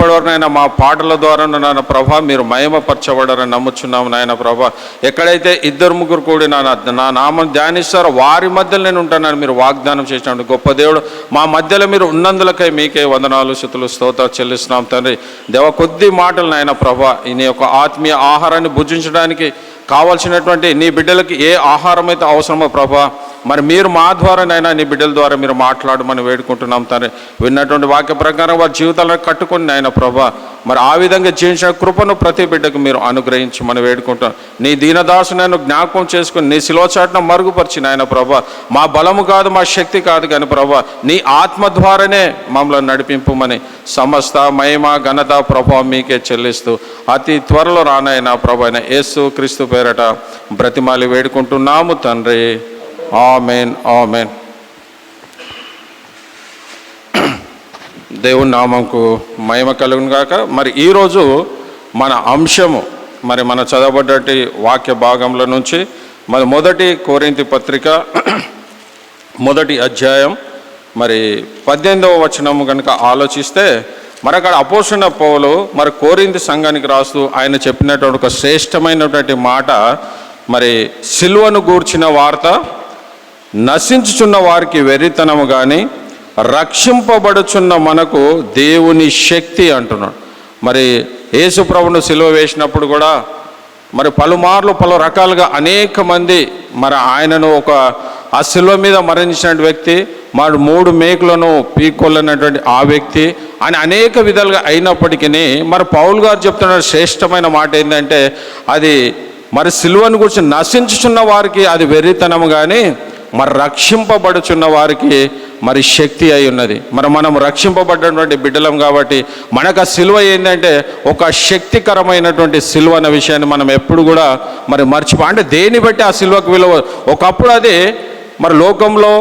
ఇప్పటివరనైనా మా పాటల ద్వారా నాయన ప్రభ మీరు మయమపరచబడారని నమ్ముచున్నాము నాయన ప్రభా. ఎక్కడైతే ఇద్దరు ముగ్గురు కూడి నా నా నామం ధ్యానిస్తారో వారి మధ్యలో నేను ఉంటానని మీరు వాగ్దానం చేసినట్టు గొప్ప దేవుడు. మా మధ్యలో మీరు ఉన్నందులకై మీకే వందనాలు శుతులు స్తోత్రాలు చెల్లిస్తున్నాం తండ్రి. దేవ కొద్ది మాటలు నాయన ప్రభ ఈ నీ యొక్క ఆత్మీయ ఆహారాన్ని భుజించడానికి కావాల్సినటువంటి నీ బిడ్డలకి ఏ ఆహారం అయితే అవసరమో ప్రభా మరి మీరు మా ద్వారానైనా నీ బిడ్డల ద్వారా మీరు మాట్లాడమని వేడుకుంటున్నాం తండ్రి. విన్నటువంటి వాక్య ప్రకారం వారి జీవితాలను కట్టుకొని నాయన ప్రభా మరి ఆ విధంగా జీవించిన కృపను ప్రతి బిడ్డకు మీరు అనుగ్రహించమని వేడుకుంటాం నీ దీనదాసునైనా జ్ఞాపకం చేసుకుని నీ శిలోచాటన మరుగుపరిచి నాయన ప్రభా మా బలము కాదు మా శక్తి కాదు కానీ ప్రభా నీ ఆత్మ ద్వారానే మమ్మల్ని నడిపింపుమని సమస్త మహిమ ఘనత ప్రభావం మీకే చెల్లిస్తూ అతి త్వరలో రానైనా ప్రభు అయిన యేసు క్రీస్తు పేరట బ్రతిమాలి వేడుకుంటున్నాము తండ్రి. Amen amen. దేవుని నామంకు మహిమ కలుగును గాక. మరి ఈరోజు మన అంశము మరి మన చదవబడ్డటి వాక్య భాగంలో నుంచి మరి మొదటి కోరింతి పత్రిక మొదటి అధ్యాయం మరి పద్దెనిమిదవ వచనము కనుక ఆలోచిస్తే మరి అక్కడ అపోషణ పౌలు మరి కోరింతి సంఘానికి రాస్తూ ఆయన చెప్పినటువంటి ఒక శ్రేష్టమైనటువంటి మాట మరి సిల్వను గూర్చిన వార్త నశించుచున్న వారికి వెర్రితనము కానీ రక్షింపబడుచున్న మనకు దేవుని శక్తి అంటున్నాడు. మరి యేసుప్రభును సిలువ వేసినప్పుడు కూడా మరి పలుమార్లు పలు రకాలుగా అనేక మంది మరి ఆయనను ఒక ఆ సిలువ మీద మరణించినటువంటి వ్యక్తి మరి మూడు మేకులను పీక్కొల్లనటువంటి ఆ వ్యక్తి అని అనేక విధాలుగా అయినప్పటికీ మరి పౌల్ గారు చెప్తున్న శ్రేష్టమైన మాట ఏంటంటే అది మరి సిలువను గురించి నశించుచున్న వారికి అది వెర్రితనము కానీ మరి రక్షింపబడుచున్న వారికి మరి శక్తి అయి ఉన్నది. మరి మనం రక్షింపబడినటువంటి బిడ్డలం కాబట్టి మనకు ఆ సిలువ ఏంటంటే ఒక శక్తికరమైనటువంటి సిలువ అన్న విషయాన్ని మనం ఎప్పుడు కూడా మరి మర్చిపో అంటే దేన్ని బట్టి ఆ సిలువకు విలువ? ఒకప్పుడు అది మరి లోకంలో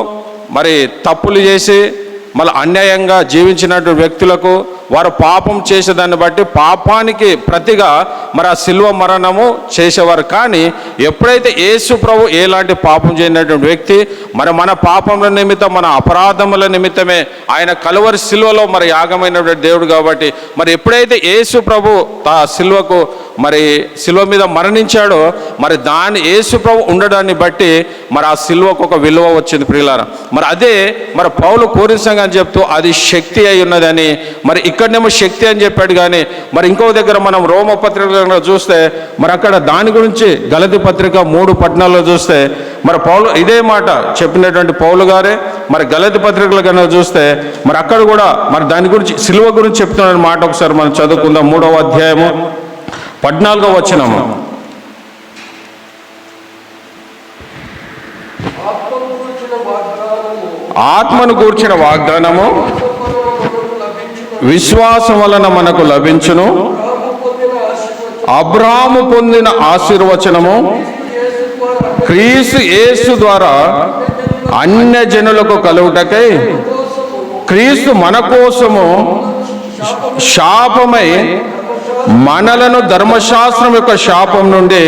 మరి తప్పులు చేసి మళ్ళీ అన్యాయంగా జీవించినటువంటి వ్యక్తులకు వారు పాపం చేసేదాన్ని బట్టి పాపానికి ప్రతిగా మరి ఆ శిల్వ మరణము చేసేవారు. కానీ ఎప్పుడైతే యేసు ప్రభు ఎలాంటి పాపం చేయనటువంటి వ్యక్తి మరి మన పాపముల నిమిత్తం మన అపరాధముల నిమిత్తమే ఆయన కలువరి శిల్వలో మరి యాగమైనటువంటి దేవుడు కాబట్టి మరి ఎప్పుడైతే యేసు ప్రభు తా శిల్వకు మరి శిల్వ మీద మరణించాడో మరి దాని యేసుప్రభు ఉండడాన్ని బట్టి మరి ఆ శిల్వకు ఒక విలువ వచ్చింది ప్రియులారా. మరి అదే మరి పౌలు కోరిసంగా అని చెప్తూ అది శక్తి అయి ఉన్నదని మరి ఇక్కడనేమో శక్తి అని చెప్పాడు కానీ మరి ఇంకో దగ్గర మనం రోమ పత్రిక చూస్తే మరి అక్కడ దాని గురించి గలతి పత్రిక మూడు పట్టణాల్లో చూస్తే మరి పౌలు ఇదే మాట చెప్పినటువంటి పౌలు గారే మరి గలతి పత్రికలు కనుక చూస్తే మరి అక్కడ కూడా మరి దాని గురించి సిలువ గురించి చెప్తున్న మాట ఒకసారి మనం చదువుకుందాం. మూడవ అధ్యాయము. పద్నాలుగో వచనము. ఆత్మను కూర్చిన వాగ్దానము విశ్వాసం వలన మనకు లభించును. అబ్రాము పొందిన ఆశీర్వచనము క్రీస్తు యేసు ద్వారా అన్య జనులకు కలుగుటకై క్రీస్తు మన కోసము శాపమై మనలను ధర్మశాస్త్రం యొక్క శాపం నుండి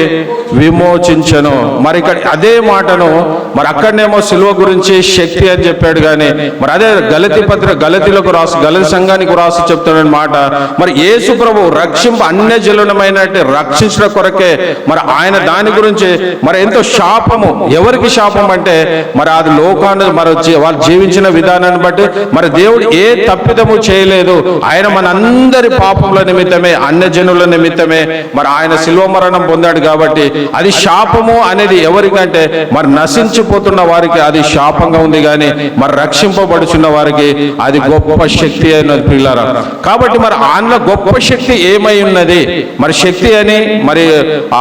విమోచించను. మరి ఇక్కడ అదే మాటను మరి అక్కడనేమో సిలువ గురించి శక్తి అని చెప్పాడు కానీ మరి అదే గలతి పత్ర గలతిలకు రాసి గలతి సంఘానికి రాసి చెప్తున్న మాట మరి యేసు ప్రభు రక్షింప అన్య జనులమైనట్టు రక్షించిన కొరకే మరి ఆయన దాని గురించి మరి ఎంతో శాపము ఎవరికి శాపం అంటే మరి అది లోకాన్ని మరి వాళ్ళు జీవించిన విధానాన్ని బట్టి మరి దేవుడు ఏ తప్పిదము చేయలేదు. ఆయన మన అందరి పాపముల నిమిత్తమే అన్య జనుల నిమిత్తమే. మరి ఆయన శిల్వ మరణం పొందాడు కాబట్టి అది శాపము అనేది ఎవరికంటే మరి నశించిపోతున్న వారికి అది శాపంగా ఉంది కానీ మరి రక్షింపబడుచున్న వారికి అది గొప్ప శక్తి అయినది పిల్లరా. కాబట్టి మరి ఆయన గొప్ప శక్తి ఏమై ఉన్నది? మరి శక్తి అని మరి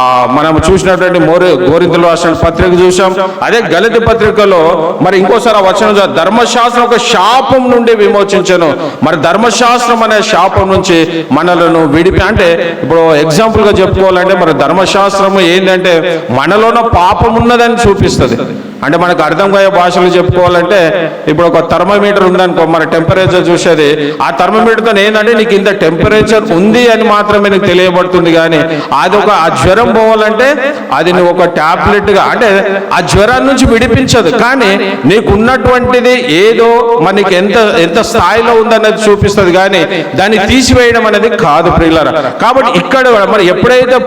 ఆ మనం చూసినటువంటి మోరే గోరింతలు రాసిన పత్రిక చూసాం. అదే గలతి పత్రికలో మరి ఇంకోసారి ఆ వచనం ధర్మశాస్త్రం ఒక శాపం నుండి విమోచించను. మరి ధర్మశాస్త్రం అనే శాపం నుంచి మనలను విడిపి అంటే ఇప్పుడు ఎగ్జాంపుల్గా చెప్పుకోవాలంటే మరి ధర్మశాస్త్రం ఏంటంటే మనలోన పాపం ఉన్నదని చూపిస్తుంది. అంటే మనకు అర్థం కాయే భాషలు చెప్పుకోవాలంటే ఇప్పుడు ఒక థర్మోమీటర్ ఉందనుకో మన టెంపరేచర్ చూసేది ఆ థర్మోమీటర్తో ఏంటంటే నీకు ఇంత టెంపరేచర్ ఉంది అని మాత్రమే నీకు తెలియబడుతుంది కానీ అది ఒక ఆ జ్వరం పోవాలంటే అది నువ్వు ఒక ట్యాబ్లెట్గా అంటే ఆ జ్వరం నుంచి విడిపించదు. కానీ నీకు ఉన్నటువంటిది ఏదో మనకి ఎంత ఎంత స్థాయిలో ఉందన్నది చూపిస్తుంది కానీ దాన్ని తీసివేయడం అనేది కాదు ప్రియులరా. కాబట్టి ఇక్కడ కూడా మరి ఎప్పుడైతే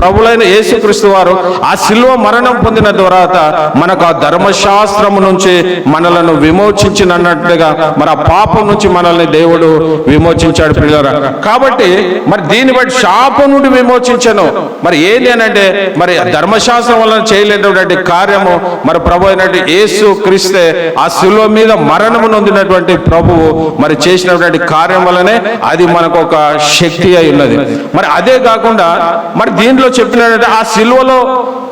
ప్రభులైన యేసుక్రీస్తు వారు ఆ శిల్వ మరణం పొందిన తర్వాత మనకు ధర్మశాస్త్రము నుంచి మనలను విమోచించినట్టుగా మరి ఆ పాపం నుంచి మనల్ని దేవుడు విమోచించాడు పిల్లరా. కాబట్టి మరి దీన్ని బట్టి శాపం నుండి విమోచించను. మరి ఏంటి అంటే మరి ధర్మశాస్త్రం వలన చేయలేనటువంటి కార్యము మరి ప్రభు అయినట్టు యేసు క్రీస్తే ఆ శిలువ మీద మరణము నొందినటువంటి ప్రభువు మరి చేసినటువంటి కార్యం వలనే అది మనకు ఒక శక్తి అయి ఉన్నది. మరి అదే కాకుండా మరి దీంట్లో చెప్పినట్టు ఆ సిలువలో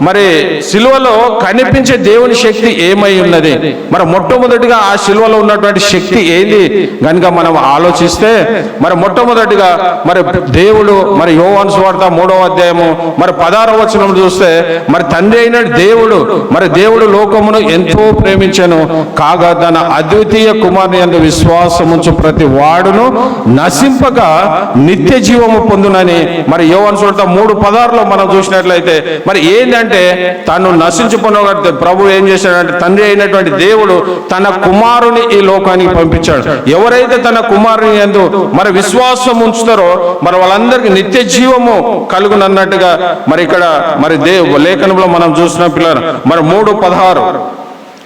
మరి సిలువలో కనిపించే దేవుని శక్తి ఏమై ఉన్నది? మరి మొట్టమొదటిగా ఆ సిలువలో ఉన్నటువంటి శక్తి ఏంది? కనుక మనం ఆలోచిస్తే మరి మొట్టమొదటిగా మరి దేవుడు మరి యోవాను వార్త మూడవ అధ్యాయము మరి పదారవ వచనం చూస్తే మరి తండ్రి అయిన దేవుడు మరి దేవుడు లోకమును ఎంతో ప్రేమించను. కాగా తన అద్వితీయ కుమారుని అందు విశ్వాసముంచు ప్రతి వాడును నశింపక నిత్య జీవము పొందునని మరి యోవన్ సువార్త మూడు పదార్లో మనం చూసినట్లయితే మరి ఏంటంటే తను నశించుకున్న ప్రభు ఏం చేశాడంటే తండ్రి అయినటువంటి దేవుడు తన కుమారుని ఈ లోకానికి పంపించాడు. ఎవరైతే తన కుమారుని ఎందు మరి విశ్వాసం ఉంచుతారో మరి వాళ్ళందరికీ నిత్య జీవము కలుగునన్నట్టుగా మరి ఇక్కడ మరి దేవు లేఖనంలో మనం చూసిన పిల్లలు మరి మూడు పదహారు.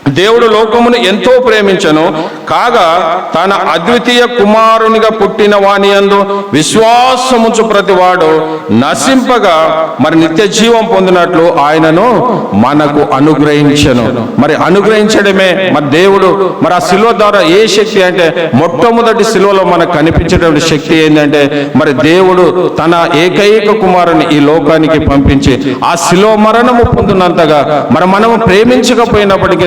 దేవుడు లోకమును ఎంతో ప్రేమించను. కాగా తన అద్వితీయ కుమారునిగా పుట్టిన వాని యందు విశ్వాసముంచు ప్రతివాడు నశింపగా మరి నిత్య జీవం పొందినట్లు ఆయనను మనకు అనుగ్రహించను. మరి అనుగ్రహించడమే మరి దేవుడు మరి ఆ శిలువ ద్వారా ఏ శక్తి అంటే మొట్టమొదటి శిలువలో మనకు కనిపించేటువంటి శక్తి ఏంటంటే మరి దేవుడు తన ఏకైక కుమారుని ఈ లోకానికి పంపించి ఆ శిలువ మరణము పొందినంతగా మరి మనము ప్రేమించకపోయినప్పటికీ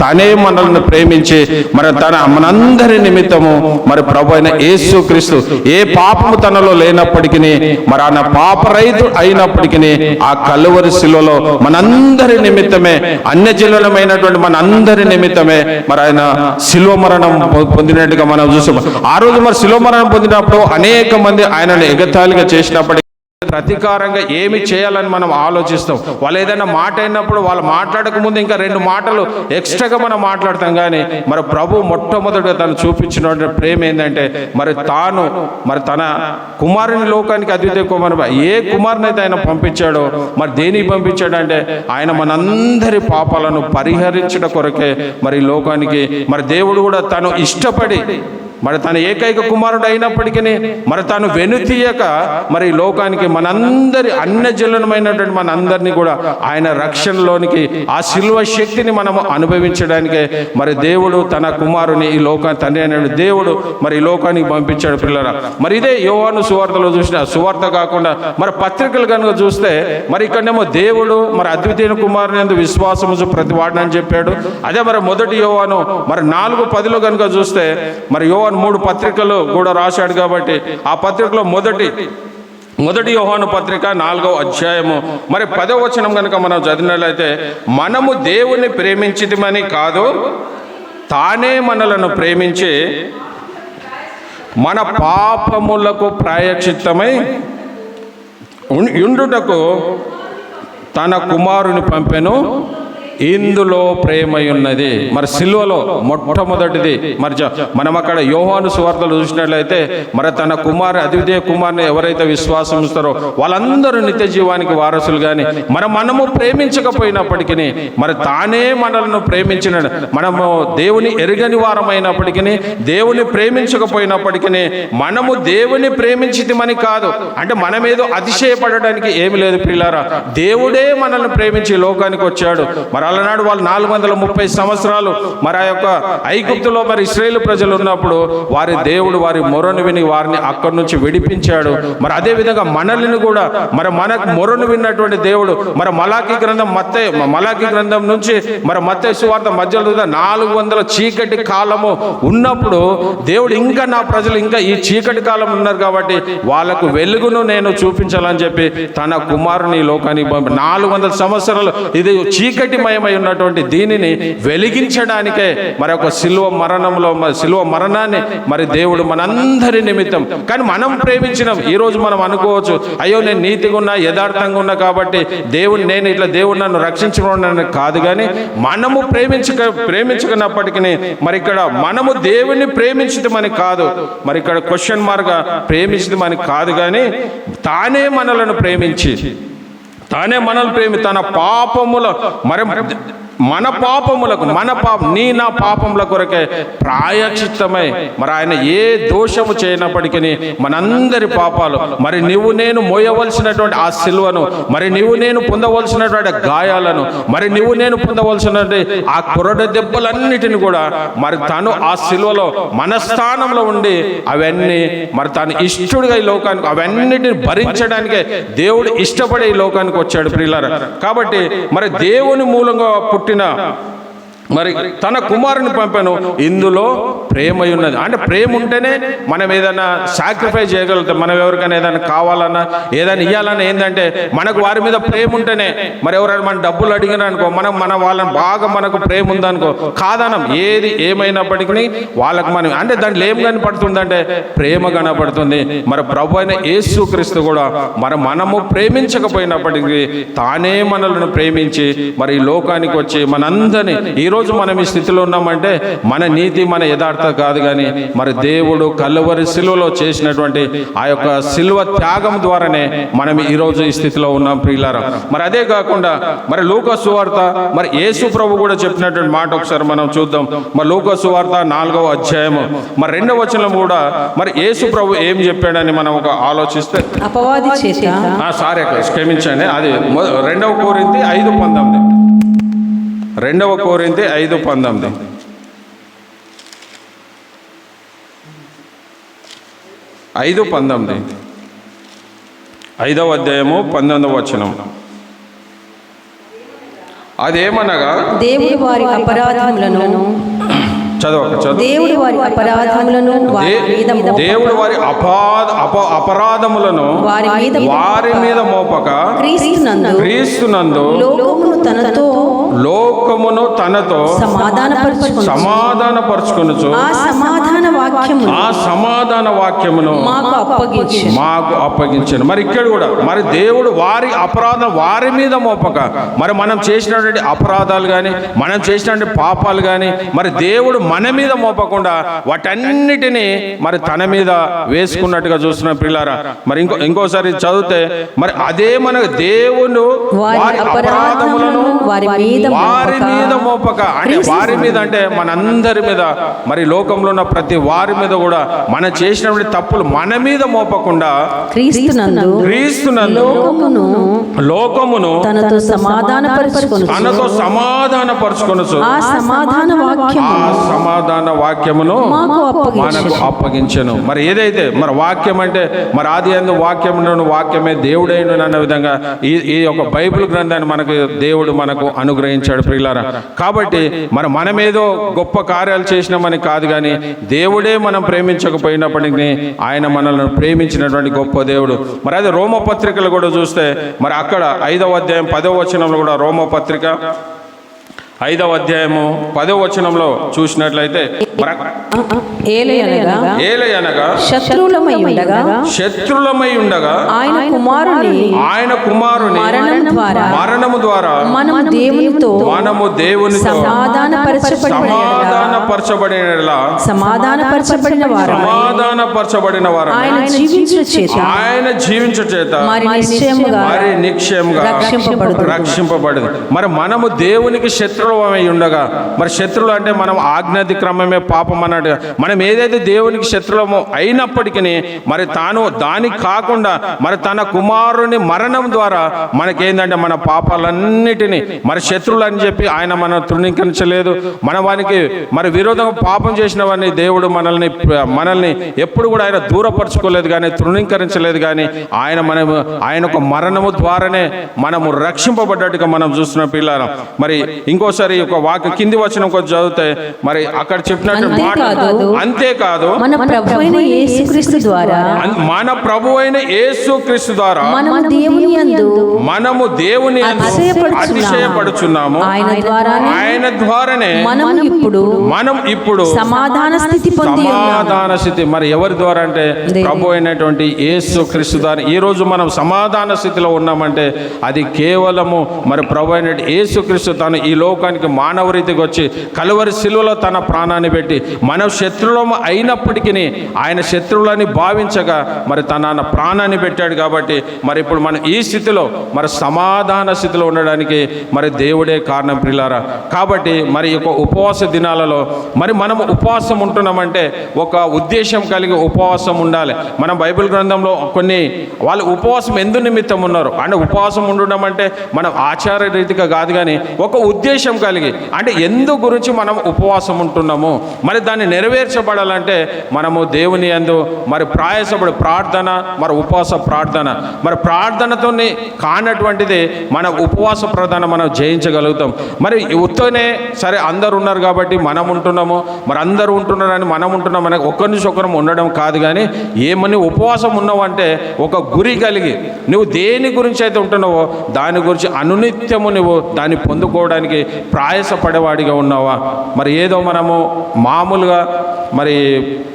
తనే మనల్ని ప్రేమించి మరి తన మనందరి నిమిత్తము మరి ప్రభు అయిన యేసు క్రీస్తు ఏ పాపము తనలో లేనప్పటికీ మరి ఆయన పాపరైతు అయినప్పటికీ ఆ కలువరి శిలువలో మనందరి నిమిత్తమే అన్యజనులమైనటువంటి మనందరి నిమిత్తమే మరి ఆయన శిలువ మరణం పొందినట్టుగా మనం చూసాం ఆ రోజు మరి శిలువ మరణం పొందినప్పుడు అనేక మంది ఆయనను ఎగతాళిగా చేసినప్పటికీ ప్రతీకారంగా ఏమి చేయాలని మనం ఆలోచిస్తాం. వాళ్ళు ఏదైనా మాట అయినప్పుడు వాళ్ళు మాట్లాడక ముందు ఇంకా రెండు మాటలు ఎక్స్ట్రాగా మనం మాట్లాడతాం కానీ మరి ప్రభు మొట్టమొదటిగా తను చూపించిన ప్రేమ ఏంటంటే మరి తాను మరి తన కుమారుని లోకానికి అద్వితీయ కుమారు ఏ కుమారుని అయితే ఆయన పంపించాడో మరి దేనికి పంపించాడంటే ఆయన మనందరి పాపాలను పరిహరించడం కొరకే మరి లోకానికి మరి దేవుడు కూడా తను ఇష్టపడి మరి తన ఏకైక కుమారుడు అయినప్పటికీ మరి తాను వెనుతీయక మరి ఈ లోకానికి మనందరి అన్నజనులమైనటువంటి మనందరినీ కూడా ఆయన రక్షణలోనికి ఆ శిల్వ శక్తిని మనము అనుభవించడానికే మరి దేవుడు తన కుమారుని ఈ లోకాన్ని తండ్రి అయిన దేవుడు మరి ఈ లోకానికి పంపించాడు పిల్లల మరి ఇదే యోవాను సువార్తలో చూసిన సువార్త కాకుండా మరి పత్రికలు కనుక చూస్తే మరి ఇక్కడనేమో దేవుడు మరి అద్వితీయ కుమారుని ఎందుకు విశ్వాసము ప్రతి వాడినని చెప్పాడు. అదే మరి మొదటి యోవాను మరి నాలుగు పదిలో కనుక చూస్తే మరి యోవాను మూడు పత్రికలు కూడా రాశాడు కాబట్టి ఆ పత్రికలో మొదటి మొదటి యోహాను పత్రిక నాలుగవ అధ్యాయము. మరి పదవ వచనం కనుక మనం చదివినట్లయితే మనము దేవుని ప్రేమించటమని కాదు తానే మనలను ప్రేమించి మన పాపములకు ప్రాయక్షిత్తమై ఉన్- ఉండుటకు తన కుమారుని పంపెను. ఇందులో ప్రేమ ఉన్నది మరి సిల్వలో మొట్టమొదటిది. మరి మనం అక్కడ యోహాను సువార్తలు చూసినట్లయితే మరి తన కుమారు అద్వితీయ కుమారుని ఎవరైతే విశ్వాసం ఇస్తారో వాళ్ళందరూ నిత్య జీవానికి వారసులు కానీ మరి మనము ప్రేమించకపోయినప్పటికీ మరి తానే మనల్ని ప్రేమించిన మనము దేవుని ఎరుగని వారమైనప్పటికీ దేవుని ప్రేమించకపోయినప్పటికీ మనము దేవుని ప్రేమించితమని కాదు. అంటే మనమేదో అతిశయపడడానికి ఏమి లేదు పిల్లారా దేవుడే మనల్ని ప్రేమించి లోకానికి వచ్చాడు మరి అలనాడు వాళ్ళు నాలుగు వందల ముప్పై సంవత్సరాలు మరి ఆ యొక్క ఐగుప్తులో మరి ఇస్రాయేల్ ప్రజలు ఉన్నప్పుడు వారి దేవుడు వారి మొరను విని వారిని అక్కడి నుంచి విడిపించాడు. మరి అదే విధంగా మనల్ని కూడా మరి మనకు మొరను విన్నటువంటి దేవుడు మరి మలాకి గ్రంథం మత్తే మలాకి గ్రంథం నుంచి మరి మత్తే సువార్త మధ్యలో నాలుగు వందల చీకటి కాలము ఉన్నప్పుడు దేవుడు ఇంకా నా ప్రజలు ఇంకా ఈ చీకటి కాలం ఉన్నారు కాబట్టి వాళ్ళకు వెలుగును నేను చూపించాలని చెప్పి తన కుమారుని లోకాన్ని లోకానికి పంపి నాలుగు వందల సంవత్సరాలు ఇది చీకటిమయ జ్యోతిర్మయమై ఉన్నటువంటి దీనిని వెలిగించడానికే మరి ఒక శిల్వ మరణంలో మరి మరణాన్ని మరి దేవుడు మనందరి నిమిత్తం. కానీ మనం ప్రేమించినాం. ఈ రోజు మనం అనుకోవచ్చు అయ్యో నేను నీతిగా ఉన్నా యథార్థంగా ఉన్నా కాబట్టి దేవుడు నేను ఇట్లా దేవుడు నన్ను రక్షించుకున్నాను కాదు కానీ మనము ప్రేమించక ప్రేమించుకున్నప్పటికీ మరి ఇక్కడ మనము దేవుణ్ణి ప్రేమించడమని కాదు. మరి ఇక్కడ క్వశ్చన్ మార్గా ప్రేమించడమని కాదు కానీ తానే మనలను ప్రేమించి తానే మనల్ని ప్రేమి తన పాపముల మరి మన పాపములకు మన పాప నీ నా పాపముల కొరకే ప్రాయచిత్తమై మరి ఆయన ఏ దోషము చేయనప్పటికీ మనందరి పాపాలు. మరి నువ్వు నేను మోయవలసినటువంటి ఆ సిల్వను మరి నువ్వు నేను పొందవలసినటువంటి గాయాలను మరి నువ్వు నేను పొందవలసినటువంటి ఆ కొరడ దెబ్బలన్నిటిని కూడా మరి తను ఆ సిల్వలో మన స్థానంలో ఉండి అవన్నీ మరి తను ఇష్టడుగా ఈ లోకానికి అవన్నిటిని భరించడానికే దేవుడు ఇష్టపడే ఈ లోకానికి వచ్చాడు ప్రియులారా. కాబట్టి మరి దేవుని మూలంగా పుట్టిన మరి తన కుమారుని పంపాను. ఇందులో ప్రేమ ఉన్నది అంటే ప్రేమ ఉంటేనే మనం ఏదైనా సాక్రిఫైస్ చేయగలుగుతాం. మనం ఎవరికైనా ఏదైనా కావాలన్నా ఏదైనా ఇవ్వాలన్నా ఏంటంటే మనకు వారి మీద ప్రేమ ఉంటేనే మరి ఎవరైనా మన డబ్బులు అడిగినా అనుకో మనం మన వాళ్ళని బాగా మనకు ప్రేమ ఉందనుకో కాదనం. ఏది ఏమైనప్పటికీ వాళ్ళకి మనం అంటే దాంట్లో ఏం కనపడుతుందంటే ప్రేమ కనపడుతుంది. మరి ప్రభు అయిన యేసుక్రీస్తు కూడా మరి మనము ప్రేమించకపోయినప్పటికీ తానే మనలను ప్రేమించి మరి ఈ లోకానికి వచ్చి మనందరినీ ఈరోజు మనం ఈ స్థితిలో ఉన్నామంటే మన నీతి మన యథార్థ కాదు కానీ మరి దేవుడు కల్వరి శిలువలో చేసినటువంటి ఆ యొక్క శిలువ త్యాగం ద్వారానే మనం ఈరోజు ఈ స్థితిలో ఉన్నాం ప్రియులారా. మరి అదే కాకుండా మరి లూక సువార్త మరి యేసు ప్రభు కూడా చెప్పినటువంటి మాట ఒకసారి మనం చూద్దాం. మరి లూక సువార్త నాలుగవ అధ్యాయము. మరి రెండవ వచనం కూడా మరి యేసు ప్రభు ఏం చెప్పాడని మనం ఒక ఆలోచిస్తే అపవాది చేత సారీ క్షమించండి. అది రెండవ కోరింతి ఐదు పంతొమ్మిది. రెండవ కోరింతి ఐదు పంతొమ్మిది. ఐదు పంతొమ్మిది. ఐదవ అధ్యాయము పంతొమ్మిదవ వచనం. అదేమనగా దేవుడు వారి అపరాధములను దేవుడు వారి అపరాధములను దేవుడు వారి అపాద అప అపరాధములను వారి మీద వారి మీద మోపక. క్రీస్తునందు క్రీస్తునందు లోకమును తనతో లోకమును తనతో సమాధానపరచుకుని సమాధానపరుచుకొనుచు. ఆ సమాధాన వాక్యము ఆ సమాధాన వాక్యమును మాకు అప్పగించు. మాకు అప్పగించాను. మరి ఇక్కడ కూడా మరి దేవుడు వారి అపరాధం వారి మీద మోపక మరి మనం చేసినటువంటి అపరాధాలు కానీ మనం చేసినటువంటి పాపాలు కానీ మరి దేవుడు మన మీద మోపకుండా వాటన్నిటినీ మరి తన మీద వేసుకున్నట్టుగా చూస్తున్న పిల్లారా. మరి ఇంకో ఇంకోసారి చదివితే మరి అదే మన దేవుడు వారి అపరాధములను వారి మీద వారి మోపక, మీద మోపక. అంటే వారి మీద అంటే మనందరి మీద మరి లోకంలో ఉన్న ప్రతి వారి మీద కూడా మన చేసినటువంటి తప్పులు మన మీద మోపకుండా క్రీస్తునందు క్రీస్తునందు లోకమును లోకమును తనతో సమాధాన పరుచుకొనచ్చు ఆ సమాధాన వాక్యము ఆ సమాధాన వాక్యమును మనకు అప్పగించను. మరి ఏదైతే మరి వాక్యం అంటే మరి ఆది అందు వాక్యమును వాక్యమే దేవుడైన అన్న విధంగా ఈ ఈ యొక్క బైబిల్ గ్రంథాన్ని మనకు దేవుడు మనకు అనుగ్రహించాడు ప్రియులారా. కాబట్టి మరి మనమేదో గొప్ప కార్యాలు చేసినామని కాదు కానీ దేవుడే మనం ప్రేమించకపోయినప్పటికీ ఆయన మనల్ని ప్రేమించినటువంటి గొప్ప దేవుడు. మరి అదే రోమపత్రికలు కూడా చూస్తే మరి అక్కడ ఐదవ అధ్యాయం పదవ వచనంలో కూడా రోమపత్రిక. ఐదవ అధ్యాయము పదవ వచనంలో చూసినట్లయితే మరి ఏలయనగా ఏలయనగా శత్రువులమై ఉండగా శత్రులమై ఉండగా ఆయన కుమారుని ఆయన కుమారుని మరణం ద్వారా మరణము ద్వారా మనము దేవునితో మనము సమాధానపరచబడిన సమాధానపరచబడిన సమాధానపరచబడిన వారు సమాధానపరచబడిన వారు ఆయన జీవించిన చేత ఆయన జీవించ చేత మరి నిశ్చయముగా మరి రక్షింపబడుదురు. రక్షింపబడదు మరి మనము దేవునికి శత్రువమై ఉండగా మరి శత్రువులు అంటే మనం ఆజ్ఞాతిక్రమమే పాపం అన్నట్టు. మనం ఏదైతే దేవునికి శత్రులమో అయినప్పటికీ మరి తాను దానికి కాకుండా మరి తన కుమారుని మరణం ద్వారా మనకేందంటే మన పాపాలన్నిటినీ మరి శత్రువులు అని చెప్పి ఆయన మనం తృణీకరించలేదు. మన వానికి మరి విరోధంగా పాపం చేసిన వారిని దేవుడు మనల్ని మనల్ని ఎప్పుడు కూడా ఆయన దూరపరచుకోలేదు కానీ తృణీకరించలేదు కానీ ఆయన మన ఆయన ఒక మరణము ద్వారానే మనము రక్షింపబడ్డట్టుగా మనం చూస్తున్న పిల్లలం మరి ఇంకో ఇంకోసారి ఒక వాక్యం కింది వచ్చిన కొంచెం చదివితే మరి అక్కడ చెప్పినట్టు మాట అంతేకాదు. మన ప్రభు అయిన యేసుక్రీస్తు ద్వారా మన ప్రభు అయిన యేసు క్రీస్తు ద్వారా మనము దేవుని యందు మనము దేవుని యందు అతిశయపడుచున్నాము. ఆయన ద్వారానే ఆయన ద్వారానే మనం ఇప్పుడు మనం ఇప్పుడు సమాధాన స్థితి పొంది. సమాధాన స్థితి మరి ఎవరి ద్వారా అంటే. ప్రభు అయినటువంటి యేసు క్రీస్తు ద్వారా ఈ రోజు మనం సమాధాన స్థితిలో ఉన్నామంటే అది కేవలము మరి ప్రభు అయిన యేసు క్రీస్తు తను ఈ లోకానికి మానవ రీతికి వచ్చి కలువరి శిలువలో తన ప్రాణాన్ని పెట్టి మన శత్రువులం అయినప్పటికీ ఆయన శత్రువులని భావించగా మరి తన ప్రాణాన్ని పెట్టాడు కాబట్టి మరి ఇప్పుడు మనం ఈ స్థితిలో మరి సమాధాన స్థితిలో ఉండడానికి మరి దేవుడే కారణం పిల్లారా కాబట్టి మరి యొక్క ఉపవాస దినాలలో మరి మనం ఉపవాసం ఉంటున్నామంటే ఒక ఉద్దేశం కలిగి ఉపవాసం ఉండాలి. మనం బైబిల్ గ్రంథంలో కొన్ని వాళ్ళు ఉపవాసం ఎందు నిమిత్తం ఉన్నారు. అంటే ఉపవాసం ఉండడం అంటే మనం ఆచార రీతిగా కాదు కానీ ఒక ఉద్దేశం ఉద్దేశం కలిగి అంటే ఎందు గురించి మనం ఉపవాసం ఉంటున్నాము? మరి దాన్ని నెరవేర్చబడాలంటే మనము దేవుని యందు మరి ప్రాయసపడి ప్రార్థన మరి ఉపవాస ప్రార్థన. మరి ప్రార్థనతోనే కానటువంటిది మన ఉపవాస ప్రధాన మనం జయించగలుగుతాం. మరి ఉత్తనే సరే అందరు ఉన్నారు కాబట్టి మనం ఉంటున్నాము. మరి అందరూ ఉంటున్నారని మనం ఉంటున్నాం అని ఒకరి నుంచి ఒకరం ఉండడం కాదు కానీ ఏమని ఉపవాసం ఉన్నావంటే ఒక గురి కలిగి నువ్వు దేని గురించి అయితే ఉంటున్నావో దాని గురించి అనునిత్యము నువ్వు దాన్ని పొందుకోవడానికి ప్రయాసపడేవాడిగా ఉన్నావా? మరి ఏదో మనము మామూలుగా మరి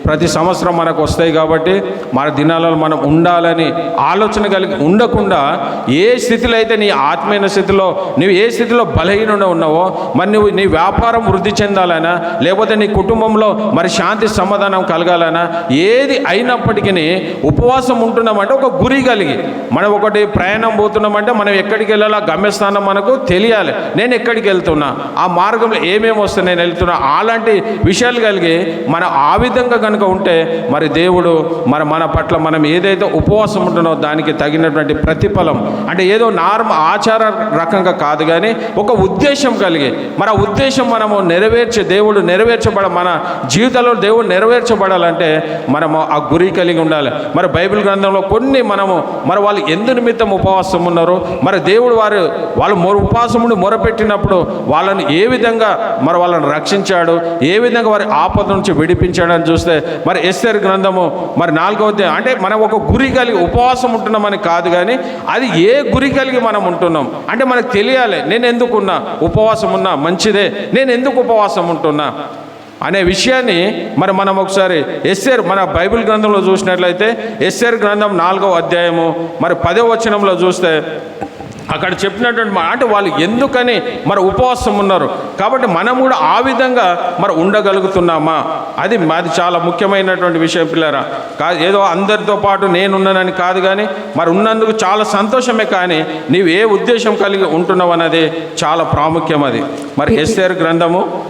ప్రతి సంవత్సరం మనకు వస్తాయి కాబట్టి మన దినాలలో మనం ఉండాలని ఆలోచన కలిగి ఉండకుండా ఏ స్థితిలో అయితే నీ ఆత్మీయ స్థితిలో నువ్వు ఏ స్థితిలో బలహీనంగా ఉన్నావో మరి నువ్వు నీ వ్యాపారం వృద్ధి చెందాలనా లేకపోతే నీ కుటుంబంలో మరి శాంతి సమాధానం కలగాలనా ఏది అయినప్పటికీ ఉపవాసం ఉంటున్నామంటే ఒక గురి కలిగి మనం ఒకటి ప్రయాణం పోతున్నామంటే మనం ఎక్కడికి వెళ్ళాలో గమ్యస్థానం మనకు తెలియాలి. నేను ఎక్కడికి వెళ్తున్నా ఆ మార్గంలో ఏమేమి వస్తాయి నేను వెళ్తున్నా అలాంటి విషయాలు కలిగి మన మనం ఆ విధంగా కనుక ఉంటే మరి దేవుడు మరి మన పట్ల మనం ఏదైతే ఉపవాసం ఉంటున్నో దానికి తగినటువంటి ప్రతిఫలం. అంటే ఏదో నార్మ ఆచార రకంగా కాదు కానీ ఒక ఉద్దేశం కలిగి. మరి ఆ ఉద్దేశం మనము నెరవేర్చే దేవుడు నెరవేర్చబడ మన జీవితంలో దేవుడు నెరవేర్చబడాలంటే మనము ఆ గురి కలిగి ఉండాలి. మరి బైబిల్ గ్రంథంలో కొన్ని మనము మరి వాళ్ళు ఎందు నిమిత్తం ఉపవాసం ఉన్నారు మరి దేవుడు వారు వాళ్ళు మొర ఉపవాసం మొరపెట్టినప్పుడు వాళ్ళని ఏ విధంగా మరి వాళ్ళని రక్షించాడు ఏ విధంగా వారి ఆపద నుంచి విడిపించాడని చూస్తే మరి ఎస్ఆర్ గ్రంథము మరి నాలుగవది అంటే మనం ఒక గురి కలిగి ఉపవాసం ఉంటున్నామని కాదు కానీ అది ఏ గురి కలిగి మనం ఉంటున్నాం? అంటే మనకు తెలియాలి నేను ఎందుకున్నా ఉపవాసం ఉన్నా మంచిదే నేను ఎందుకు ఉపవాసం ఉంటున్నా? అనే విషయాన్ని మరి మనం ఒకసారి ఎస్ఆర్ మన బైబిల్ గ్రంథంలో చూసినట్లయితే ఎస్ఆర్ గ్రంథం నాలుగవ అధ్యాయము మరి పదో వచనంలో చూస్తే అక్కడ చెప్పినటువంటి మా- అంటే వాళ్ళు ఎందుకని మరి ఉపవాసం ఉన్నారు? కాబట్టి మనం కూడా ఆ విధంగా మరి ఉండగలుగుతున్నామా? అది అది చాలా ముఖ్యమైనటువంటి విషయం పిల్లరా. కా ఏదో అందరితో పాటు నేనున్నానని కాదు కానీ మరి ఉన్నందుకు చాలా సంతోషమే కానీ నీవు ఏ ఉద్దేశం కలిగి ఉంటున్నావు అన్నది చాలా ప్రాముఖ్యం అది. మరి ఎస్ఆర్ గ్రంథము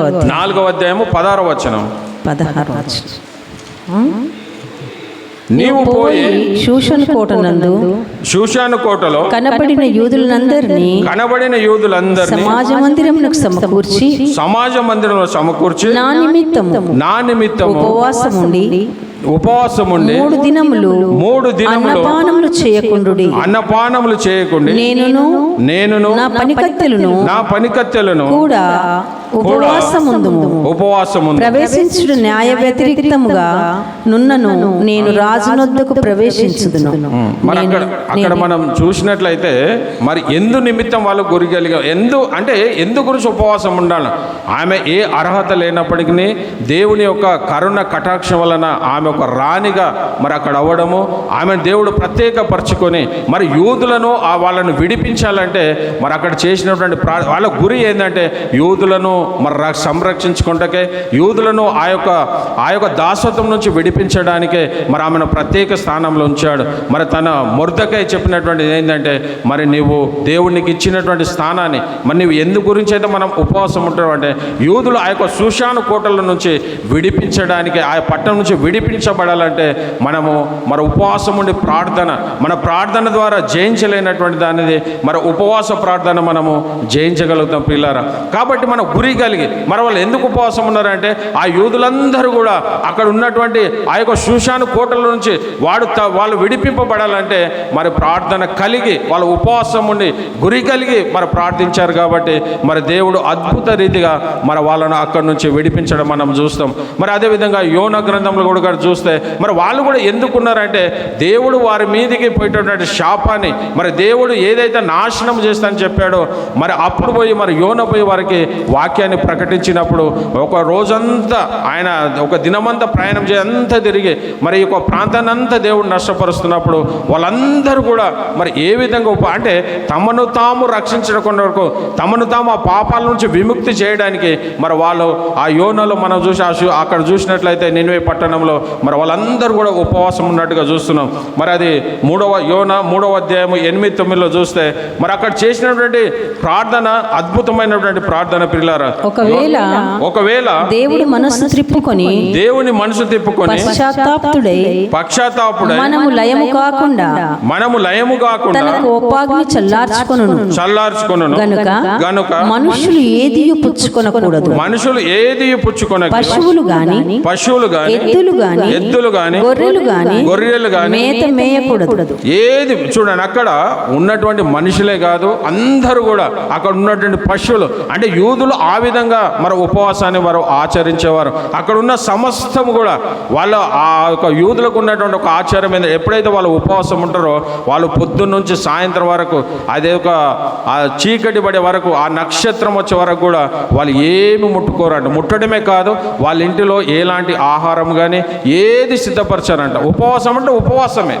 నాలుగో నాలుగవ అధ్యాయము పదహారవ వచనం. పదహారు వచనం. నీవు పోయి శూషన్ కోటనందు శూషాను కోటలో కనబడిన యూదులందరినీ కనబడిన యూదులందరినీ సమాజ మందిరమునకు సమకూర్చి సమాజ మందిరంలో సమకూర్చి నా నిమిత్తము నా నిమిత్తము ఉపవాసం ఉండి ఉపవాసం ఉండి మూడు దినములు మూడు దినములు అన్నపానములు చేయకుండుడి. అన్నపానములు చేయకుండా నేనును నేనును నా పనికత్తెలను నా పనికత్తెలను కూడా ఉపవాసముందుము. ఉపవాసం ప్రవేశించుడు న్యాయ వ్యతిరిక్తముగా నున్నను నేను రాజునొద్దకు ప్రవేశించుదును. మరి అక్కడ అక్కడ మనం చూసినట్లయితే మరి ఎందు నిమిత్తం వాళ్ళు గురిగలిగా ఎందు అంటే ఎందు గురించి ఉపవాసం ఉండాలి. ఆమె ఏ అర్హత లేనప్పటికీ దేవుని యొక్క కరుణ కటాక్షం వలన ఆమె ఒక రాణిగా మరి అక్కడ అవ్వడము ఆమె దేవుడు ప్రత్యేకపరచుకొని మరి యూదులను ఆ వాళ్ళను విడిపించాలంటే మరి అక్కడ చేసినటువంటి ప్రా వాళ్ళ గురి ఏంటంటే యూదులను మరి సంరక్షించుకుంటకే యూదులను ఆ యొక్క ఆ యొక్క దాసత్వం నుంచి విడిపించడానికే మరి ఆమెను ప్రత్యేక స్థానంలో ఉంచాడు. మరి తన మొర్దకై చెప్పినటువంటిది ఏంటంటే మరి నీవు దేవునికి ఇచ్చినటువంటి స్థానాన్ని మరి నీవు ఎందు గురించి అయితే మనం ఉపవాసం ఉంటాం అంటే యూదులు ఆ యొక్క సుషాను కోటల నుంచి విడిపించడానికి ఆ పట్టణం నుంచి విడిపి విడిపించబడాలంటే మనము మన ఉపవాసం ఉండి ప్రార్థన మన ప్రార్థన ద్వారా జయించలేనటువంటి దానిది మన ఉపవాస ప్రార్థన మనము జయించగలుగుతాం పిల్లారా కాబట్టి మన గురి కలిగి మరి వాళ్ళు ఎందుకు ఉపవాసం ఉన్నారంటే ఆ యూదులందరూ కూడా అక్కడ ఉన్నటువంటి ఆ యొక్క శూషాను కోటల నుంచి వాడు త- వాళ్ళు విడిపింపబడాలంటే మరి ప్రార్థన కలిగి వాళ్ళ ఉపవాసం ఉండి గురి కలిగి మరి ప్రార్థించారు కాబట్టి మరి దేవుడు అద్భుత రీతిగా మరి వాళ్ళను అక్కడి నుంచి విడిపించడం మనం చూస్తాం. మరి అదేవిధంగా యోన గ్రంథంలో కూడా చూస్తే మరి వాళ్ళు కూడా ఎందుకున్నారంటే దేవుడు వారి మీదికి పోయేటటువంటి శాపాన్ని మరి దేవుడు ఏదైతే నాశనం చేస్తానని చెప్పాడో మరి అప్పుడు పోయి మరి యోన పోయి వారికి వాక్యాన్ని ప్రకటించినప్పుడు ఒక రోజంతా ఆయన ఒక దినమంతా ప్రయాణం చేసి అంతా తిరిగి మరి ఒక ప్రాంతాన్ని అంతా దేవుడు నష్టపరుస్తున్నప్పుడు వాళ్ళందరూ కూడా మరి ఏ విధంగా ఉప అంటే తమను తాము రక్షించడం వరకు తమను తాము ఆ పాపాల నుంచి విముక్తి చేయడానికి మరి వాళ్ళు ఆ యోనలో మనం చూసి అక్కడ చూసినట్లయితే నిన్వే పట్టణంలో మరి వాళ్ళందరూ కూడా ఉపవాసం ఉన్నట్టుగా చూస్తున్నాం. మరి అది మూడవ యోన మూడవ అధ్యాయము ఎనిమిది తొమ్మిదిలో చూస్తే మరి అక్కడ చేసినటువంటి ప్రార్థన అద్భుతమైనటువంటి ప్రార్థన పిల్లారా ఒకవేళ ఒకవేళ దేవుడు మనస్సు త్రిప్పుకొని దేవుని మనసు తిప్పుకొని పశ్చాత్తాపుడై పక్షాతాపుడై మనము లయము కాకుండా మనము లయము కాకుండా తన కోపాగ్ని చల్లార్చుకొను చల్లార్చుకొను గనుక గనుక మనుషులు ఏది పుచ్చుకొనకూడదు మనుషులు ఏది పుచ్చుకొన పశువులు గాని పశువులు గాని ఎద్దులు గాని ఎద్దులు గాని గొర్రెలు గాని గొర్రెలు గాని మేత మేయకూడదు. ఏది చూడండి అక్కడ ఉన్నటువంటి మనుషులే కాదు అందరూ కూడా అక్కడ ఉన్నటువంటి పశువులు అంటే యూదులు ఆ విధంగా మరి ఉపవాసాన్ని వారు ఆచరించేవారు. అక్కడ ఉన్న సమస్తం కూడా వాళ్ళ ఆ యొక్క యూదులకు ఉన్నటువంటి ఒక ఆచారం ఏంటంటే ఎప్పుడైతే వాళ్ళు ఉపవాసం ఉంటారో వాళ్ళు పొద్దున్న నుంచి సాయంత్రం వరకు అదే ఒక ఆ చీకటి పడే వరకు ఆ నక్షత్రం వచ్చే వరకు కూడా వాళ్ళు ఏమి ముట్టుకోరంట ముట్టడమే కాదు వాళ్ళ ఇంటిలో ఎలాంటి ఆహారం కానీ ఏది సిద్ధపరచారంట? ఉపవాసం అంటే ఉపవాసమే.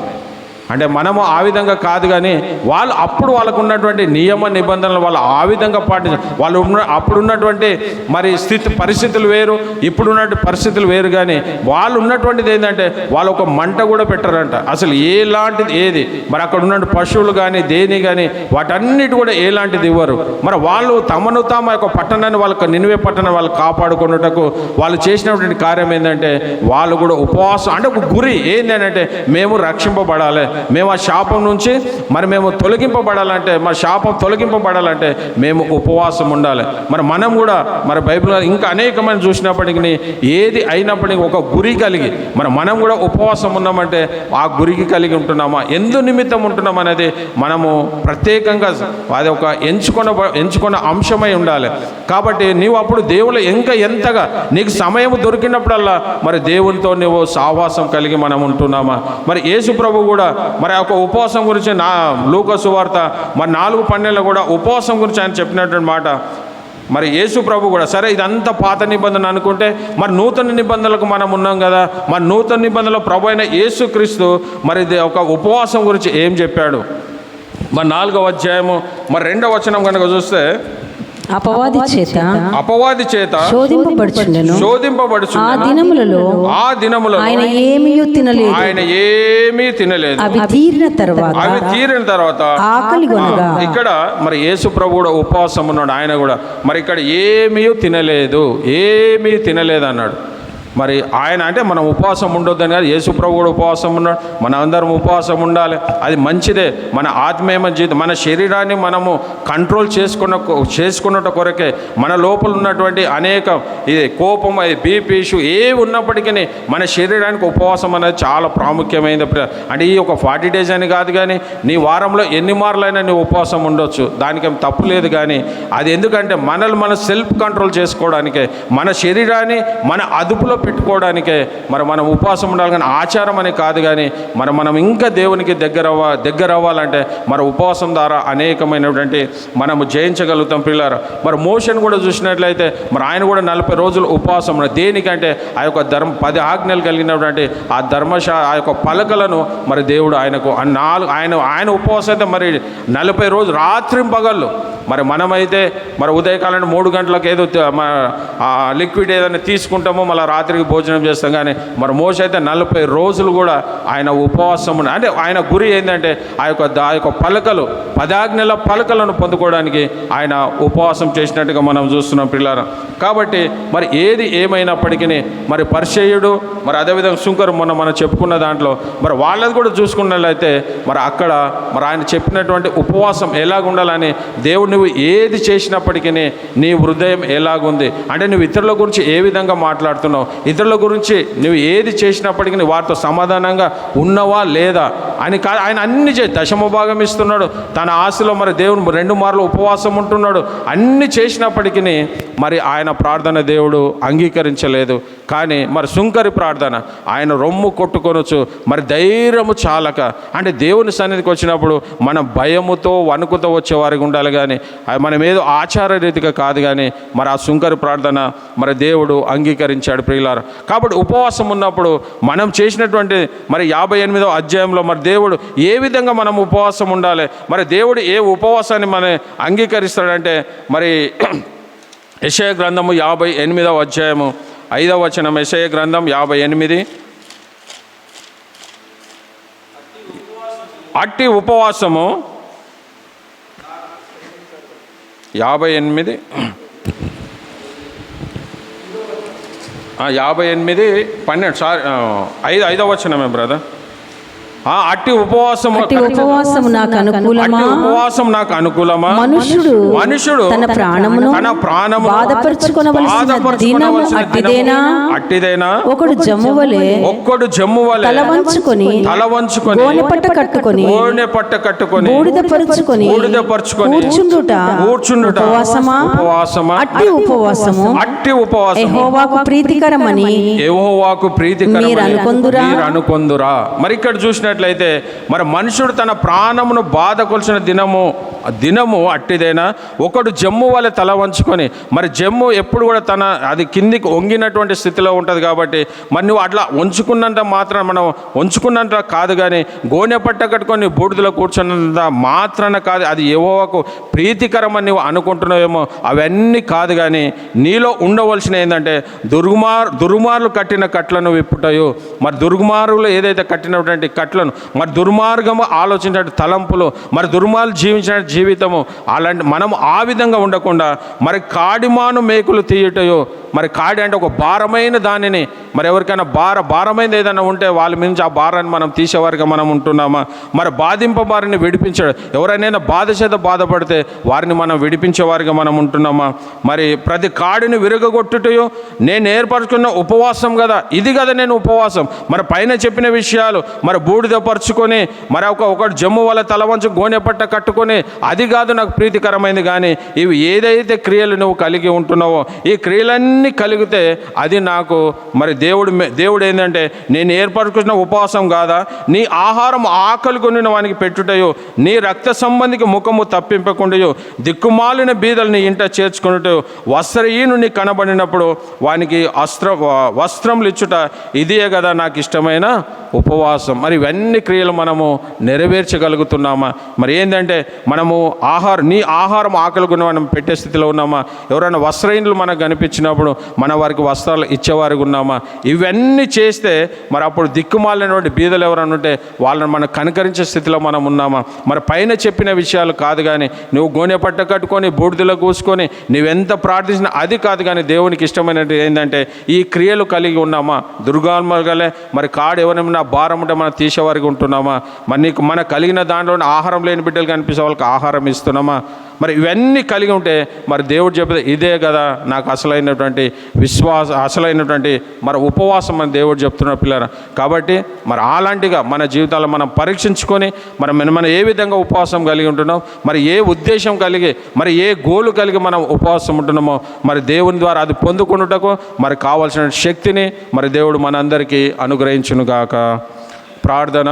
అంటే మనము ఆ విధంగా కాదు కానీ వాళ్ళు అప్పుడు వాళ్ళకు ఉన్నటువంటి నియమ నిబంధనలు వాళ్ళు ఆ విధంగా పాటించారు వాళ్ళు ఉన్న అప్పుడు ఉన్నటువంటి మరి స్థితి పరిస్థితులు వేరు ఇప్పుడు ఉన్నటువంటి పరిస్థితులు వేరు కానీ వాళ్ళు ఉన్నటువంటిది ఏంటంటే వాళ్ళు ఒక మంట కూడా పెట్టారంట. అసలు ఎలాంటిది ఏది? మరి అక్కడ ఉన్న పశువులు కానీ దేని కానీ వాటన్నిటి కూడా ఎలాంటిది ఇవ్వరు. మరి వాళ్ళు తమను తాము యొక్క పట్టణాన్ని వాళ్ళకి నినివే పట్టణం వాళ్ళు కాపాడుకున్నటకు వాళ్ళు చేసినటువంటి కార్యం ఏంటంటే వాళ్ళు కూడా ఉపవాసం అంటే ఒక గురి ఏంటి అంటే మేము రక్షింపబడాలి. మేము ఆ శాపం నుంచి మరి మేము తొలగింపబడాలంటే మరి శాపం తొలగింపబడాలంటే మేము ఉపవాసం ఉండాలి. మరి మనం కూడా మరి బైబిల్ ఇంకా అనేకమైన చూసినప్పటికీ ఏది అయినప్పటికీ ఒక గురి కలిగి మరి మనం కూడా ఉపవాసం ఉన్నామంటే ఆ గురికి కలిగి ఉంటున్నామా? ఎందు నిమిత్తం ఉంటున్నాం అనేది మనము ప్రత్యేకంగా అది ఒక ఎంచుకున్న ఎంచుకున్న అంశమై ఉండాలి. కాబట్టి నీవు అప్పుడు దేవుడు ఇంకా ఎంతగా నీకు సమయం దొరికినప్పుడల్లా మరి దేవునితో నువ్వు సావాసం కలిగి మనం ఉంటున్నామా? మరి యేసు ప్రభు కూడా మరి ఒక ఉపవాసం గురించి నా లూకసు వార్త మరి నాలుగు పన్నెండులో కూడా ఉపవాసం గురించి ఆయన చెప్పినటువంటి మాట. మరి యేసు ప్రభు కూడా సరే ఇదంతా పాత నిబంధన అనుకుంటే మరి నూతన నిబంధనలకు మనం ఉన్నాం కదా మరి నూతన నిబంధనలో ప్రభు అయిన యేసుక్రీస్తు మరి ఇది ఒక ఉపవాసం గురించి ఏం చెప్పాడు? మరి నాలుగవ అధ్యాయము మరి రెండవ వచనం కనుక చూస్తే అపవాది చేత అపవాది చేత శోధింపబడుచుండెను ఆ శోధింపబడుచు దినములలో ఆ దినములలో ఆయన ఏమీ తినలేదు. ఆయన ఏమీ తినలేదు. అవి తీరిన తర్వాత అవి తీరిన తర్వాత ఆకలి కొనగా ఇక్కడ మరి యేసు ప్రభు కూడా ఉపవాసం ఉన్నాడు. ఆయన కూడా మరి ఇక్కడ ఏమీ తినలేదు. ఏమీ తినలేదు అన్నాడు. మరి ఆయన అంటే మనం ఉపవాసం ఉండొద్దని కాదు. యేసుప్రభు కూడా ఉపవాసం ఉన్నాడు. మన అందరం ఉపవాసం ఉండాలి. అది మంచిదే. మన ఆత్మీయమ జీవితం మన శరీరాన్ని మనము కంట్రోల్ చేసుకున్న చేసుకున్నట కొరకే మన లోపల ఉన్నటువంటి అనేక ఇది కోపం అది బీపీ ఇష్యూ ఏ ఉన్నప్పటికీ మన శరీరానికి ఉపవాసం అనేది చాలా ప్రాముఖ్యమైనది. అంటే ఈ ఒక ఫార్టీ డేస్ అని కాదు కానీ నీ వారంలో ఎన్ని మార్లైనా నీ ఉపవాసం ఉండొచ్చు. దానికేం తప్పు లేదు కానీ అది ఎందుకంటే మనల్ని మన సెల్ఫ్ కంట్రోల్ చేసుకోవడానికే. మన శరీరాన్ని మన అదుపులో పెట్టుకోవడానికే మరి మనం ఉపవాసం ఉండాలి కానీ ఆచారం అని కాదు కానీ మరి మనం ఇంకా దేవునికి దగ్గర అవ్వ దగ్గర అవ్వాలంటే మరి ఉపవాసం ద్వారా అనేకమైనటువంటి మనము జయించగలుగుతాం పిల్లలు మరి మోషన్ కూడా చూసినట్లయితే మరి ఆయన కూడా నలభై రోజులు ఉపవాసం దేనికంటే ఆ యొక్క ధర్మ పది ఆజ్ఞలు కలిగినటువంటి ఆ ధర్మశా ఆ యొక్క పలకలను మరి దేవుడు ఆయనకు నాలుగు ఆయన ఆయన ఉపవాసం అయితే మరి నలభై రోజులు రాత్రి పగళ్ళు మరి మనమైతే మరి ఉదయకాలం మూడు గంటలకు ఏదో లిక్విడ్ ఏదైనా తీసుకుంటామో మళ్ళీ రాత్రికి భోజనం చేస్తాం కానీ మరి మోస అయితే నలభై రోజులు కూడా ఆయన ఉపవాసం ఉన్న- అంటే ఆయన గురి ఏంటంటే ఆ యొక్క దా- ఆ యొక్క పలకలు పదాజ్ఞల పలకలను పొందుకోవడానికి ఆయన ఉపవాసం చేసినట్టుగా మనం చూస్తున్నాం పిల్లలు కాబట్టి మరి ఏది ఏమైనప్పటికీ మరి పరిచయుడు మరి అదేవిధంగా శుంకరు మొన్న మనం చెప్పుకున్న దాంట్లో మరి వాళ్ళది కూడా చూసుకున్నట్లయితే మరి అక్కడ మరి ఆయన చెప్పినటువంటి ఉపవాసం ఎలాగుండాలని ఉండాలని నువ్వు ఏది చేసినప్పటికీ నీ హృదయం ఎలాగుంది? అంటే నువ్వు ఇతరుల గురించి ఏ విధంగా మాట్లాడుతున్నావు? ఇతరుల గురించి నువ్వు ఏది చేసినప్పటికీ వారితో సమాధానంగా ఉన్నవా లేదా? ఆయన కా ఆయన అన్ని చే దశమ భాగం ఇస్తున్నాడు. తన ఆశలో మరి దేవుడు రెండు మార్లు ఉపవాసం ఉంటున్నాడు. అన్ని చేసినప్పటికీ మరి ఆయన ప్రార్థన దేవుడు అంగీకరించలేదు. కానీ మరి సుంకరి ప్రార్థన ఆయన రొమ్ము కొట్టుకొనొచ్చు మరి ధైర్యము చాలక అంటే దేవుని సన్నిధికి వచ్చినప్పుడు మన భయముతో వణుకుతో వచ్చే వారికి ఉండాలి కానీ అది మనం ఏదో ఆచార రీతిగా కాదు కానీ మరి ఆ సుంకరి ప్రార్థన మరి దేవుడు అంగీకరించాడు ప్రియులారు. కాబట్టి ఉపవాసం ఉన్నప్పుడు మనం చేసినటువంటి మరి యాభై ఎనిమిదో అధ్యాయంలో మరి దేవుడు ఏ విధంగా మనం ఉపవాసం ఉండాలి? మరి దేవుడు ఏ ఉపవాసాన్ని మన అంగీకరిస్తాడంటే మరి యశయ గ్రంథము యాభై ఎనిమిదవ అధ్యాయము ఐదవ వచనం. యశయ గ్రంథం యాభై ఎనిమిది. అట్టి ఉపవాసము యాభై ఎనిమిది. యాభై ఎనిమిది పన్నెండు సారీ ఐదు ఐదవ వచనమే బ్రదర్. అట్టి ఉపవాసము అట్టి ఉపవాసము నాకు అనుకూలమా? ఉపవాసం నాకు అనుకూలమా? మనుష్యుడు మనుషుడు తన ప్రాణమును తన ప్రాణము బాధపరుచుకొనవలసిన దినము అట్టిదేనా? అట్టిదేనా? ఒకడు జమ్మువలే ఒక్కడు జమ్ము వలె తల వంచుకొని తల వంచుకొని గోనె పట్ట కట్టుకొని గోనె పట్ట కట్టుకొని బూడిద పరుచుకొని బూడిద పరుచుకొని కూర్చుండుట కూర్చుండుట ఉపవాసమా? ఉపవాసమా? అట్టి ఉపవాసము. అట్టి ఉపవాసం యెహోవాకు ప్రీతికరమని యెహోవాకు ప్రీతికరమని మీరు అనుకొందురా? మీరు అనుకొందురా? మరి ఇక్కడ చూసినట్లయితే మరి మనుషుడు తన ప్రాణమును బాధకొలసిన దినము దినము అట్టిదైనా ఒకడు జమ్ము వాళ్ళ తల వంచుకొని మరి జమ్ము ఎప్పుడు కూడా తన అది కిందికి వంగినటువంటి స్థితిలో ఉంటుంది కాబట్టి మరి నువ్వు అట్లా ఉంచుకున్నంత మాత్రం మనం ఉంచుకున్నంత కాదు కానీ గోనె పట్ట కట్టుకొని బూడిదలో కూర్చున్నంత మాత్రాన కాదు అది ఏవోకు ప్రీతికరమని నువ్వు అనుకుంటున్నావేమో అవన్నీ కాదు కానీ నీలో ఉండవలసిన ఏంటంటే దుర్గుమార్ దుర్మార్లు కట్టిన కట్లను విప్పుటాయో మరి దుర్గుమారులు ఏదైతే కట్టినటువంటి కట్లను మరి దుర్మార్గము ఆలోచించిన తలంపులు మరి దుర్మార్లు జీవించిన జీవితము అలాంటి మనం ఆ విధంగా ఉండకుండా మరి కాడిమాను మేకులు తీయటయో మరి కాడి అంటే ఒక భారమైన దానిని మరి ఎవరికైనా భార భారమైనది ఏదైనా ఉంటే వాళ్ళ నుంచి ఆ భారాన్ని మనం తీసేవారిగా మనం ఉంటున్నామా? మరి బాధింపబారిని విడిపించడం ఎవరైనా బాధ చేత బాధపడితే వారిని మనం విడిపించేవారిగా మనం ఉంటున్నామా? మరి ప్రతి కాడిని విరగగొట్టుటయో నేను ఏర్పరచుకున్న ఉపవాసం కదా ఇది కదా నేను ఉపవాసం. మరి పైన చెప్పిన విషయాలు మరి బూడిద పరుచుకొని మరి ఒక ఒకటి జమ్ము వల్ల తల వంచు గోనె పట్ట కట్టుకొని అది కాదు నాకు ప్రీతికరమైంది కానీ ఇవి ఏదైతే క్రియలు నువ్వు కలిగి ఉంటున్నావో ఈ క్రియలన్నీ కలిగితే అది నాకు మరి దేవుడు దేవుడు ఏంటంటే నేను ఏర్పరచుకున్న ఉపవాసం కాదా? నీ ఆహారం ఆకలి కొనిన వానికి పెట్టుటయో నీ రక్త సంబంధికి ముఖము తప్పింపకుండాయో దిక్కుమాలిన బీదలు నీ ఇంట చేర్చుకున్నట్టు వస్త్రహీనుని కనబడినప్పుడు వానికి అస్త్ర వస్త్రములు ఇచ్చుట ఇదే కదా నాకు ఇష్టమైన ఉపవాసం. మరి ఇవన్నీ క్రియలు మనము నెరవేర్చగలుగుతున్నామా? మరి ఏంటంటే మనము ఆహారం నీ ఆహారం ఆకలికొని మనం పెట్టే స్థితిలో ఉన్నామా? ఎవరైనా వస్త్రహీనులు మనకు కనిపించినప్పుడు మన వారికి వస్త్రాలు ఇచ్చేవారికి ఉన్నామా? ఇవన్నీ చేస్తే మరి అప్పుడు దిక్కుమాలినటువంటి బీదలు ఎవరైనా ఉంటే వాళ్ళని మనం కనుకరించే స్థితిలో మనం ఉన్నామా? మరి పైన చెప్పిన విషయాలు కాదు కానీ నువ్వు గోనె పట్ట కట్టుకొని బూడిదలో కూసుకొని నువ్వెంత ప్రార్థించినా అది కాదు కానీ దేవునికి ఇష్టమైనది ఏంటంటే ఈ క్రియలు కలిగి ఉన్నామా? దుర్గాత్మగలే మరి కాడు ఎవరైనా భారం ఉంటే మనం తీసేవారికి ఉంటున్నామా? మరి నీకు మన కలిగిన దాంట్లో ఆహారం లేని బిడ్డలు కనిపిస్తే వాళ్ళకి ఆహారం ఇస్తున్నామా? మరి ఇవన్నీ కలిగి ఉంటే మరి దేవుడు చెప్పేది ఇదే కదా నాకు అసలైనటువంటి విశ్వాస అసలైనటువంటి మరి ఉపవాసం అని దేవుడు చెప్తున్న పిల్లలు కాబట్టి మరి అలాంటిగా మన జీవితాలు మనం పరీక్షించుకొని మరి మనం మనం ఏ విధంగా ఉపవాసం కలిగి ఉంటున్నాం? మరి ఏ ఉద్దేశం కలిగి మరి ఏ గోలు కలిగి మనం ఉపవాసం ఉంటున్నామో మరి దేవుని ద్వారా అది పొందుకున్నటకు మరి కావాల్సిన శక్తిని మరి దేవుడు మనందరికీ అనుగ్రహించునుగాక. ప్రార్థన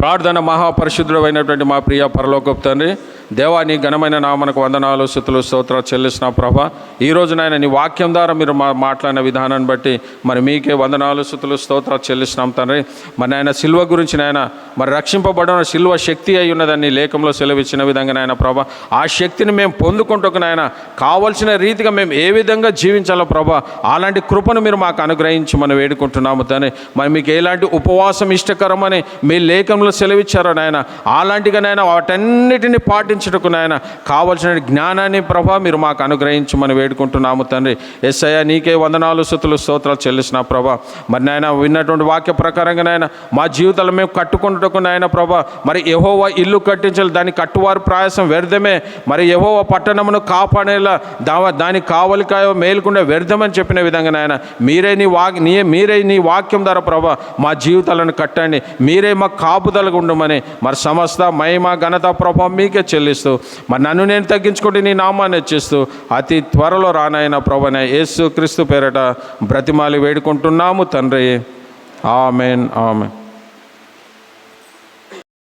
ప్రార్థన మహాపరిశుద్ధుడు అయినటువంటి మా ప్రియ పరలోకపు తండ్రి. దేవా నీ ఘనమైన నామనకు వందనాలు స్థుతులు స్తోత్రాలు చెల్లిస్తున్నా ప్రభ. ఈ నాయన నీ వాక్యం ద్వారా మీరు మా మాట్లాడిన విధానాన్ని బట్టి మరి మీకే వందనాలు స్థుతులు స్తోత్రాలు చెల్లిస్తున్నాం తండ్రి. మరి నాయన సిల్వ గురించి నాయన మరి రక్షింపబడిన సిల్వ శక్తి అయి ఉన్నదని లేఖంలో సెలవిచ్చిన విధంగా నాయన ప్రభ. ఆ శక్తిని మేము పొందుకుంటూ నాయన కావలసిన రీతిగా మేము ఏ విధంగా జీవించాలో ప్రభ అలాంటి కృపను మీరు మాకు అనుగ్రహించి మనం వేడుకుంటున్నాము తండ్రి. మరి మీకు ఎలాంటి ఉపవాసం ఇష్టకరమని మీ లేఖంలో సెలవిచ్చారో నాయన అలాంటిగా నాయన వాటన్నిటిని పాటించుటకు నాయన కావలసిన జ్ఞానాన్ని ప్రభా మీరు మాకు అనుగ్రహించమని వేడుకుంటున్నాము తండ్రి. ఎస్ఐ నీకే వందనాలు సుతులు స్తోత్రాలు చెల్లిసిన ప్రభా. మరి నాయన విన్నటువంటి వాక్య ప్రకారంగా నాయన మా జీవితాలు మేము కట్టుకుంటుటకు నాయన ప్రభా మరి యహోవా ఇల్లు కట్టించాలి దాని కట్టువారు ప్రయాసం వ్యర్థమే. మరి యహోవ పట్టణమును కాపాడేలా దా దాని కావలికాయో మేలుకుండా వ్యర్థమని చెప్పిన విధంగా నాయన మీరే నీ వాక్ నీ మీరే నీ వాక్యం ద్వారా ప్రభా మా జీవితాలను కట్టండి. మీరే మా కాపుదలకు ఉండమని మరి సమస్త మహిమ ఘనత ప్రభావం మీకే చెల్లి చెల్లిస్తూ మరి నన్ను నేను తగ్గించుకుంటే నీ నామాన్ని హెచ్చిస్తూ అతి త్వరలో రానాయన ప్రభన యేసు క్రీస్తు పేరట బ్రతిమాలి వేడుకుంటున్నాము తండ్రి. Amen amen.